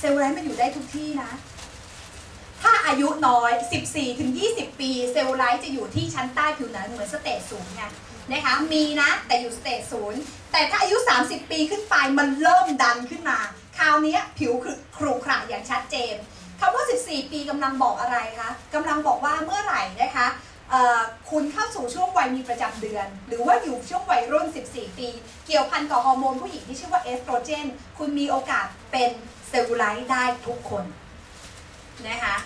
เซลล์ไลท์มันอยู่ได้ทุกที่นะ ถ้าอายุน้อย 14 ถึง 20 ปี เซลล์ไลท์จะอยู่ที่ชั้นใต้ผิวหนังเหมือนสเตจศูนย์ไงนะคะมีนะแต่อยู่สเตจศูนย์แต่ถ้าอายุ 30 ปีขึ้นไปมันเริ่มดันขึ้นมา คราวนี้ผิวคือครุขระอย่างชัดเจนคำว่า 14 ปีกำลังบอกอะไรคะกำลังบอกว่าเมื่อไหร่นะคะคุณเข้าสู่ช่วงวัยมีประจำเดือน หรือว่าอยู่ช่วงวัยรุ่น 14 ปี เกี่ยวพันกับฮอร์โมนผู้หญิงที่ชื่อว่าเอสโตรเจน คุณมีโอกาสเป็น เซลลูไลท์ได้ทุกคนนะคะ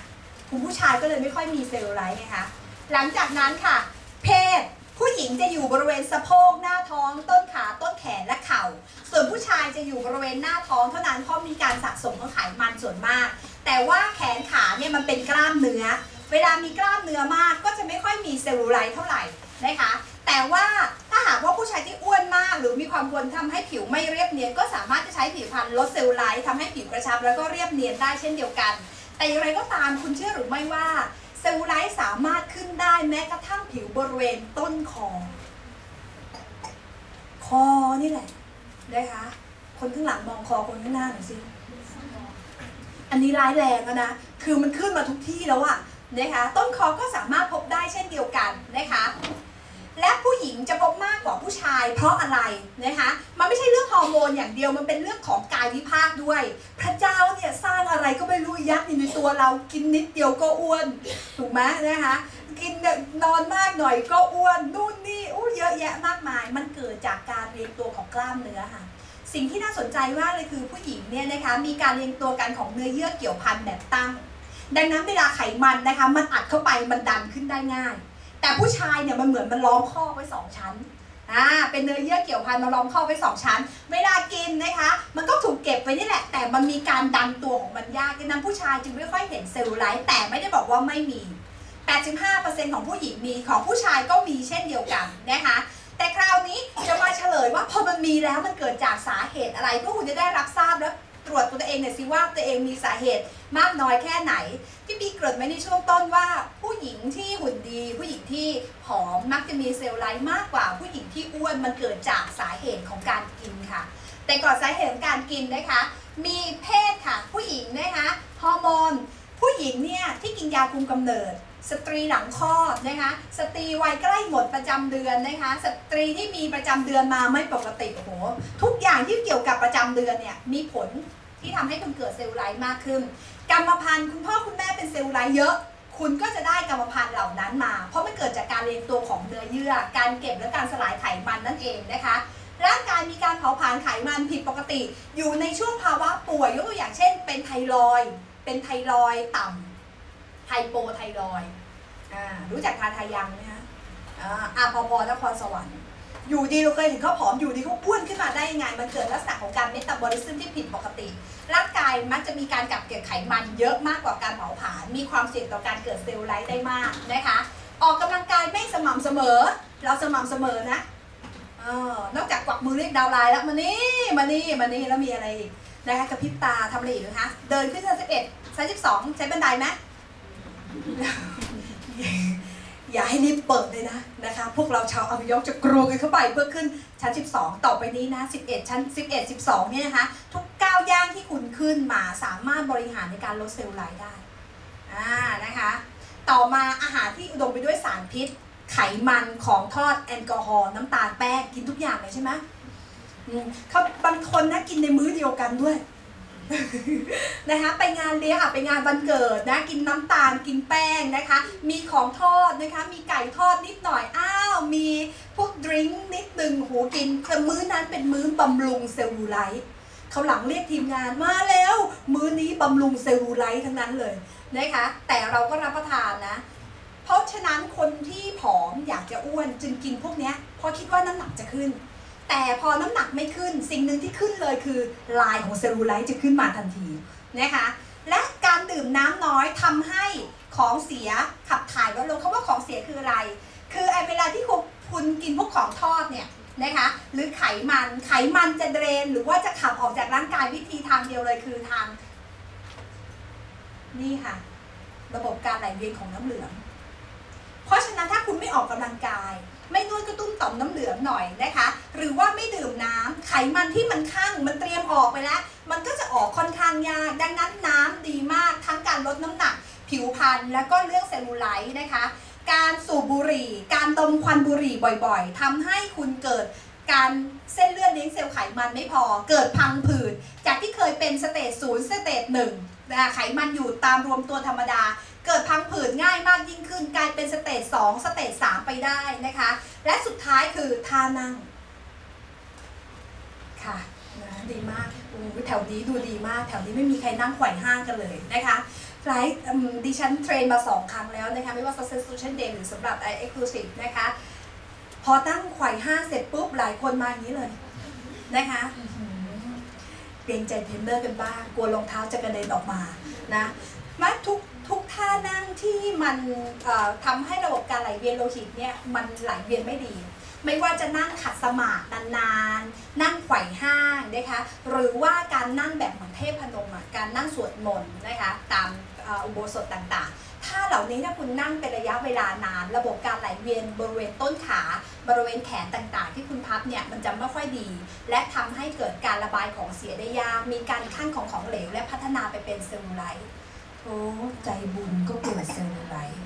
คุณผู้ชายก็เลยไม่ค่อยมีเซลลูไลท์ไงคะ หลังจากนั้นค่ะ เพศผู้หญิงจะอยู่บริเวณสะโพกหน้าท้อง ต้นขาต้นแขนและเข่า ส่วนผู้ชายจะอยู่บริเวณหน้าท้องเท่านั้นเพราะมีการสะสมของไขมันส่วนมาก แต่ว่าแขนขาเนี่ยมันเป็นกล้ามเนื้อ เวลามีกล้ามเนื้อมากก็จะไม่ค่อยมีเซลลูไลท์เท่าไหร่นะคะ แต่ว่าถ้าหากว่าผู้ชายที่อ้วน ความกวนทำให้ผิวไม่เรียบเนียน ก็สามารถจะใช้ผิวพรรณลดเซลลูไลท์ทำให้ผิวกระชับแล้วก็เรียบเนียนได้เช่นเดียวกัน แต่อย่างไรก็ตามคุณเชื่อหรือไม่ว่าเซลลูไลท์สามารถขึ้นได้แม้กระทั่งผิวบริเวณต้นคอ คอนี่แหละนะคะ คนข้างหลังมองคอคนข้างหน้าหน่อยสิอันนี้ร้ายแรงแล้วนะ คือมันขึ้นมาทุกที่แล้วอะนะคะ ต้นคอก็สามารถพบได้เช่นเดียวกันนะคะ และผู้หญิงจะพบมากกว่าผู้ชาย เพราะอะไรนะคะมันไม่ใช่เรื่องฮอร์โมนอย่างเดียวมันเป็นเรื่องของกายวิภาคด้วย พระเจ้าเนี่ยสร้างอะไรก็ไม่รู้ยัดอยู่ในตัวเรากินนิดเดียวก็อ้วนถูกไหมนะคะกินเนี่ยนอนมากหน่อยก็อ้วนนู่นนี่อู้เยอะแยะมากมาย มันเกิดจากการเรียงตัวของกล้ามเนื้อค่ะสิ่งที่น่าสนใจมากเลยคือผู้หญิงเนี่ยนะคะมีการเรียงตัวกันของเนื้อเยื่อเกี่ยวพันแบบตั้ง ดังนั้นเวลาไขมันนะคะมันอัดเข้าไปมันดันขึ้นได้ง่าย แต่ผู้ชายเนี่ยมันเหมือนมันล้อมข้อไว้สองชั้นอ่าเป็นเนื้อเยื่อเกี่ยวพันมาล้อมข้อไว้สองชั้น เวลากินนะคะ มันก็ถูกเก็บไว้นี่แหละ แต่มันมีการดันตัวของมันยากดังนั้นผู้ชายจึงไม่ค่อยเห็นเซลลูไลท์แต่ไม่ได้บอกว่าไม่มี 85%ของผู้หญิงมีของผู้ชายก็มีเช่นเดียวกันนะคะแต่คราวนี้จะมาเฉลยว่าพอมันมีแล้วมันเกิดจากสาเหตุอะไรเพื่อคุณจะได้รับทราบแล้ว ตรวจตัวเองหน่อยสิว่าตัวเองมีสาเหตุมากน้อยแค่ไหน ที่บีเกริดไว้ในช่วงต้นว่าผู้หญิงที่หุ่นดี ผู้หญิงที่ผอมมักจะมีเซลล์ไลท์มากกว่าผู้หญิงที่อ้วนมันเกิดจากสาเหตุของการกินค่ะ แต่ก่อนสาเหตุของการกินนะคะ มีเพศค่ะผู้หญิงนะคะฮอร์โมนผู้หญิงเนี่ยที่กินยาคุมกำเนิด สตรีหลังคลอดนะคะ สตรีวัยใกล้หมดประจำเดือนนะคะ สตรีที่มีประจำเดือนมาไม่ปกติโอ้โหทุกอย่างที่เกี่ยวกับประจำเดือนเนี่ยมีผลที่ทำให้คุณเกิดเซลลูไลท์มากขึ้น กรรมพันธุ์คุณพ่อคุณแม่เป็นเซลลูไลท์เยอะ คุณก็จะได้กรรมพันธุ์เหล่านั้นมา เพราะมันเกิดจากการเรียงตัวของเนื้อเยื่อ การเก็บและการสลายไขมันนั่นเองนะคะร่างกายมีการเผาผลาญไขมันผิดปกติ อยู่ในช่วงภาวะป่วยยกตัวอย่างเช่น เป็นไทรอยเป็นไทรอยต่ำ ไฮโปไทรอยรู้จักทาทายังไหมคะอ่าอพอพอนครสวรรค์อยู่ดีเราเคยเห็นเขาผอมอยู่ดีเขาอ้วนขึ้นมาได้ยังไง มันเกิดลักษณะของการเมตาบอลิซึมที่ผิดปกติ ร่างกายมักจะมีการกักเก็บไขมันเยอะมากกว่าการเผาผลาญ มีความเสี่ยงต่อการเกิดเซลลูไลท์ได้มากนะคะ ออกกำลังกายไม่สม่ำเสมอ เราสม่ำเสมอนะออนอกจากกวักมือเรียกดาวไลน์แล้วมานี่มานี่มานี่แล้วมีอะไรอีกนะคะกระพริบตาทำอะไรอีกนะคะ เดินขึ้นชั้นสิบเอ็ดชั้นสิบสองใช้บันไดไหม อย่าให้รีบเปิดเลยนะนะคะ พวกเราชาวอภิยกจะกรูกันเข้าไปเพื่อขึ้นชั้น 12 ต่อไปนี้นะ 11 ชั้น 11 12 เนี่ยนะคะ ทุกก้าวย่างที่คุณขึ้นมาสามารถบริหารในการลดเซลลูไลท์ได้อ่านะคะ ต่อมาอาหารที่อุดมไปด้วยสารพิษ ไขมันของทอดแอลกอฮอล์น้ำตาลแป้งกินทุกอย่างเลยใช่ไหมเขาบางคนนะกินในมื้อเดียวกันด้วย นะคะไปงานเลี้ยงอะไปงานวันเกิดนะกินน้ำตาลกินแป้งนะคะ มีของทอดนะคะ มีไก่ทอดนิดหน่อยอ้าวมีพวกดริงก์นิดหนึ่งโหกินแต่มื้อนั้นเป็นมื้อบำรุงเซลลูไลท์เขาหลังเรียกทีมงานมาแล้ว มื้อนี้บำรุงเซลลูไลท์ทั้งนั้นเลยนะคะ แต่เราก็รับประทานนะ เพราะฉะนั้นคนที่ผอมอยากจะอ้วนจึงกินพวกเนี้ยเพราะคิดว่าน้ำหนักจะขึ้น แต่พอน้ำหนักไม่ขึ้นสิ่งหนึ่งที่ขึ้นเลยคือลายของเซลลูไลท์จะขึ้นมาทันทีนะคะและการดื่มน้ำน้อยทำให้ของเสียขับถ่ายลดลงคำว่าของเสียคืออะไร คือไอเวลาที่คุณคุณกินพวกของทอดเนี่ยนะคะหรือไขมันไขมันจะเดรน หรือว่าจะขับออกจากร่างกายวิธีทางเดียวเลยคือทาง นี่ค่ะ ระบบการไหลเวียนของน้ำเหลือง เพราะฉะนั้นถ้าคุณไม่ออกกำลังกาย ไม่นวดกระตุ้นต่อมน้ำเหลืองหน่อยนะคะ หรือว่าไม่ดื่มน้ำไขมันที่มันข้างมันเตรียมออกไปแล้ว มันก็จะออกค่อนข้างยากดังนั้นน้ำดีมากทั้งการลดน้ำหนัก ผิวพรรณแล้วก็เรื่องเซลลูไลท์นะคะ การสูบบุหรี่ การดมควันบุหรี่บ่อยๆทำให้คุณเกิดการเส้นเลือดเลี้ยงเซลล์ไขมันไม่พอ เกิดพังผืดจากที่เคยเป็นสเตจศูนย์สเตจหนึ่งไขมันอยู่ตามรวมตัวธรรมดา เกิดพังผืดง่าย เป็นสเตจ2สเตจ3ไปได้นะคะ และสุดท้ายคือท่านั่ง ค่ะนะดีมากโอ้แถวนี้ดูดีมาก แถวนี้ไม่มีใครนั่งไขว่ห้างกันเลยนะคะไลฟ์ดิฉันเทรนมาสองครั้งแล้วนะคะ ไม่ว่า Success Solution Day หรือสำหรับ i Exclusive นะคะ พอตั้งไขว่ห้างเสร็จปุ๊บ หลายคนมาอย่างนี้เลยนะคะเกรงใจเทรนเนอร์กันบ้าง กลัวรองเท้าจะกระเด็นออกมานะมาทุก ทุกท่านั่งที่มันเอ่อทำให้ระบบการไหลเวียนโลหิตเนี่ยมันไหลเวียนไม่ดี ไม่ว่าจะนั่งขัดสมาธินานๆ นั่งไขว่ห้างนะคะหรือว่าการนั่งแบบเหมือนเทพพนมอะการนั่งสวดมนต์นะคะตามอุโบสถต่างๆถ้าเหล่านี้ถ้าคุณนั่งเป็นระยะเวลานาน ระบบการไหลเวียนบริเวณต้นขา บริเวณแขนต่างๆ ที่คุณพับเนี่ยมันจะไม่ค่อยดี และทำให้เกิดการระบายของเสียได้ยากมีการขั้นของของเหลว และพัฒนาไปเป็นเซลลูไลท์ โอ้ใจบุญก็เกิดเซลล์ไลท์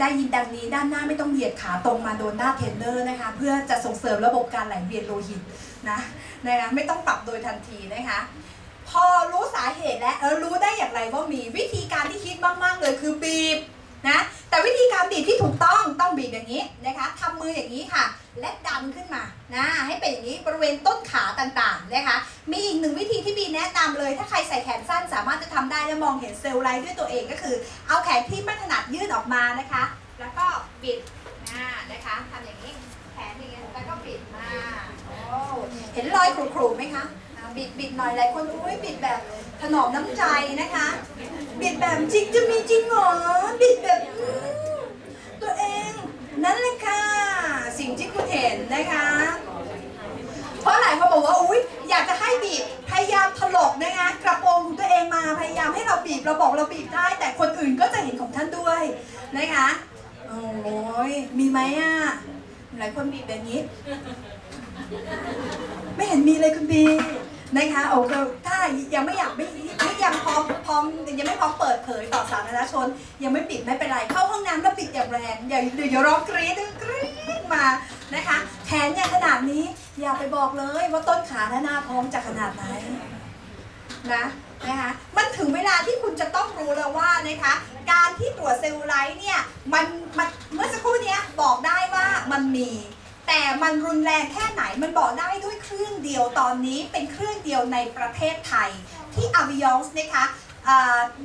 ได้ยินดังนี้ด้านหน้าไม่ต้องเหยียดขาตรงมาโดนหน้าเทรนเนอร์นะคะ เพื่อจะส่งเสริมระบบการไหลเวียนโลหิตนะนะคะไม่ต้องปรับโดยทันทีนะคะ พอรู้สาเหตุและเออรู้ได้อย่างไรว่ามีวิธีการที่คิดมากๆเลยคือบีบ นะแต่วิธีการบีบที่ถูกต้องต้องบีบอย่างนี้นะคะทำมืออย่างนี้ค่ะ และดันขึ้นมานะให้เป็นอย่างนี้บริเวณต้นขาต่างๆนะคะมีอีกหนึ่งวิธีที่บีแนะนำเลย ถ้าใครใส่แขนสั้นสามารถจะทำได้และมองเห็นเซลล์ไลด้วยตัวเองก็คือ เอาแขนที่ไม่ถนัดยื่นออกมานะคะ แล้วก็บิดอ่านะคะทำอย่างนี้แขนอย่างนี้แล้วก็บิดมาโอ้เห็นรอยขรุๆไหมคะบิดบิดหน่อยหลายคนอุ้ยบิดแบบ นอมน้ำใจนะคะ บิดแบบจริงจะมีจริงเหรอ บิดแบบตัวเองนั่นเลยค่ะ สิ่งที่คุณเห็นนะคะ เพราะหลายคนบอกว่าอุ้ยอยากจะให้บีบพยายามถลกนะคะกระโปรงของตัวเองมาพยายามให้เราบีบเราบอกเราบีบได้ แต่คนอื่นก็จะเห็นของท่านด้วยนะคะโอ้ยมีไหมอะหลายคนบีบแบบนี้ ไม่เห็นมีเลยคุณบีนะคะโอ้ก็ถ้ายังไม่อยากไม่ไม่ยังพร้อ มพร้อมยังไม่พร้อมเปิดเผยต่อสาธารณชน ยังไม่ปิดไม่เป็นไร เข้าห้องน้ำแล้วปิดอย่างแรงอย่าเดี๋ยวร้องกรี๊ดกรี๊ดมานะคะแขนอย่างขนาดนี้อย่าไปบอกเลยว่าต้นขาและหน้าท้องจะขนาดไหนนะนะคะมันถึงเวลาที่คุณจะต้องรู้แล้วว่านะคะ การที่ตรวจเซลลูไลท์เนี่ยมันมันเมื่อสักครู่นี้บอกได้ว่ามันมี แต่มันรุนแรงแค่ไหนมันบอกได้ด้วยเครื่องเดียวตอนนี้เป็นเครื่องเดียวในประเทศไทยที่อวิยองส์นะคะ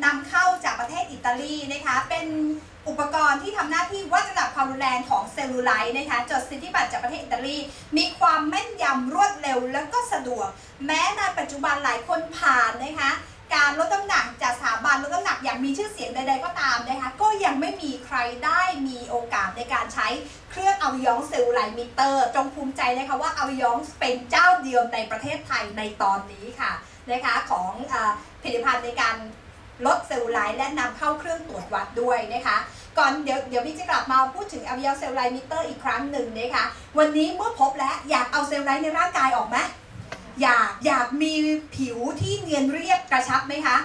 นำเข้าจากประเทศอิตาลีนะคะเป็นอุปกรณ์ที่ทำหน้าที่วัดระดับความรุนแรงของเซลลูไลท์นะคะจดสิทธิบัตรจากประเทศอิตาลี มีความแม่นยำรวดเร็วและก็สะดวก แม้ในปัจจุบันหลายคนผ่านนะคะการลดน้ำหนักจากสถาบันลดน้ำหนักอย่างมีชื่อเสียงใด ๆ ก็ตามนะคะก็ยังไม่มีใครได้มีโอกาสในการใช้เครื่องเอวิยองเซลลูไลมิเตอร์ จงภูมิใจนะคะว่าเอวิยองเป็นเจ้าเดียวในประเทศไทยในตอนนี้ค่ะ นะคะของอผลิตภัณฑ์ในการลดเซลลูไลท์และนำเข้าเครื่องตรวจวัดด้วยนะคะก่อนเดี๋ยวเดี๋ยวพี่จะกลับมาพูดถึงอวิยองเซลลูไลมิเตอร์อีกครั้งหนึ่งนะคะวันนี้เมื่อพบแล้วอยากเอาเซลลูไลในร่างกายออกไหมอยากอยากมีผิวที่เนียนเรียบกระชับไหมคะ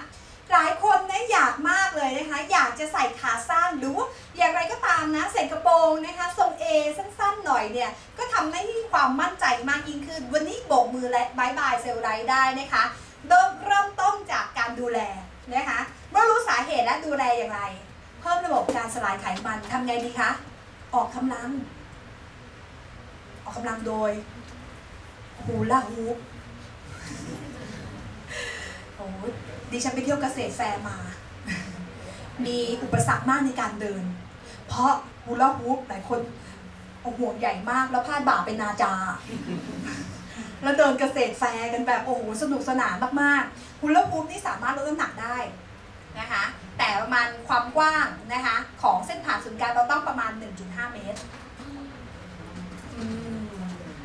หลายคนนะอยากมากเลยนะคะ อยากจะใส่ขาสั้นหรืออย่างไรก็ตามนะใส่กระโปรงนะคะทรงเอสั้นๆหน่อยเนี่ย ก็ทำให้ความมั่นใจมากยิ่งขึ้น วันนี้โบกมือและบายบายเซลล์ไลได้นะคะ เริ่มเริ่มต้นจากการดูแลนะคะเมื่อรู้สาเหตุและดูแลอย่างไร เพิ่มระบบการสลายไขมันทำไงดีคะออกกำลัง ออกกำลังโดยฮูลาฮูปโอ้ดิฉันไปเที่ยวเกษตรแฟร์มา มีอุปสรรคมากในการเดิน เพราะฮูลาฮูปหลายคนเอห่วงใหญ่มากแล้วพาดบ่าเป็นนาจา แล้วเดินเกษตรแฟร์กันแบบโอ้โหสนุกสนานมากๆฮูลาฮูปนี่สามารถลดน้ำหนักได้นะคะ แต่ประมาณความกว้างนะคะของเส้นผ่านศูนย์กลางเราต้องประมาณ 1.5 เมตร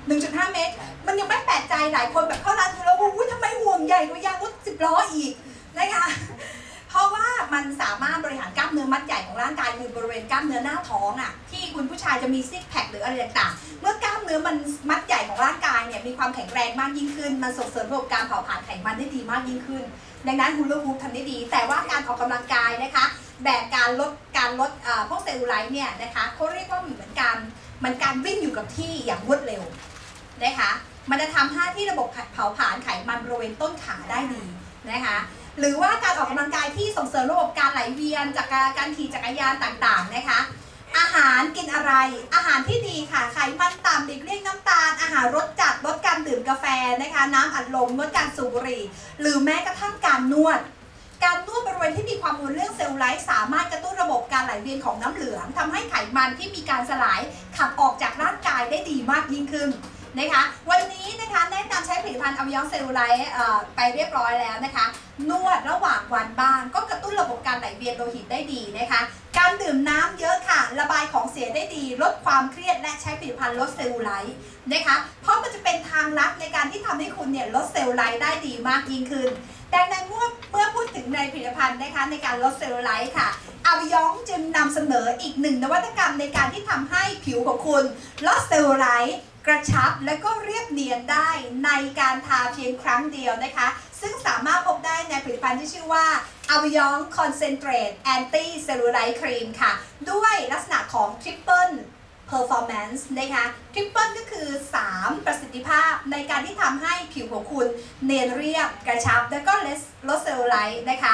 1.5 เมตร มันยังไม่แปลกใจหลายคนแบบเข้าร้านทูแล้วอุ้ยทำไมห่วงใหญ่กว่ายางรถสิบล้ออีกนะคะเพราะว่ามันสามารถบริหารกล้ามเนื้อมัดใหญ่ของร่างกายคือบริเวณกล้ามเนื้อหน้าท้องอะ คุณผู้ชายจะมีซิกแพคหรืออะไรต่างๆ เมื่อกล้ามเนื้อมันมัดใหญ่ของร่างกายเนี่ยมีความแข็งแรงมากยิ่งขึ้น มันส่งเสริมระบบการเผาผลาญไขมันได้ดีมากยิ่งขึ้น ดังนั้นฮูลาฮูปทำได้ดี แต่ว่าการออกกำลังกายนะคะ แบบการลดการลดพวกเซลลูไลท์เนี่ยนะคะเขาเรียกว่าเหมือนการมันการวิ่งอยู่กับที่อย่างรวดเร็วนะคะมันจะทำให้ที่ระบบเผาผลาญไขมันบริเวณต้นขาได้ดีนะคะหรือว่าการออกกำลังกายที่ส่งเสริมระบบการไหลเวียนจากการขี่จักรยานต่างๆนะคะ อาหารกินอะไร อาหารที่ดีค่ะ ไขมันต่ำหลีกเลี่ยงน้ำตาล อาหารรสจัด ลดการดื่มกาแฟนะคะ น้ำอัดลมลดการสูบบุหรี่ หรือแม้กระทั่งการนวด การนวดบริเวณที่มีความรุนเรื่องเซลลูไลท์สามารถกระตุ้นระบบการไหลเวียนของน้ำเหลืองทำให้ไขมันที่มีการสลายขับออกจากร่างกายได้ดีมากยิ่งขึ้นนะคะ วันนี้นะคะแนะนำใช้ผลิตภัณฑ์อวิยองเซลลูไลท์ไปเรียบร้อยแล้วนะคะ นวดระหว่างวันบ้าง ก็กระตุ้นระบบการไหลเวียนโลหิตได้ดีนะคะ การดื่มน้ำเยอะค่ะ ระบายของเสียได้ดี ลดความเครียดและใช้ผลิตภัณฑ์ลดเซลลูไลท์นะคะ เพราะมันจะเป็นทางลัดในการที่ทำให้คุณเนี่ยลดเซลลูไลท์ได้ดีมากยิ่งขึ้น ดังนั้นเมื่อเมื่อพูดถึงในผลิตภัณฑ์นะคะในการลดเซลลูไลท์ค่ะอาวิยองจึงนำเสนออีกหนึ่งนวัตกรรมในการที่ทำให้ผิวของคุณลดเซลลูไลท์ กระชับและก็เรียบเนียนได้ในการทาเพียงครั้งเดียวนะคะ ซึ่งสามารถพบได้ในผลิตภัณฑ์ที่ชื่อว่า a v i o n Concentrate Anti Cellulite Cream ค่ะ ด้วยลักษณะของ Triple Performance นะคะ Triple ก็คือ 3 ประสิทธิภาพในการที่ทำให้ผิวของคุณเนียนเรียบกระชับ และก็ลดเซลลูไลท์นะคะ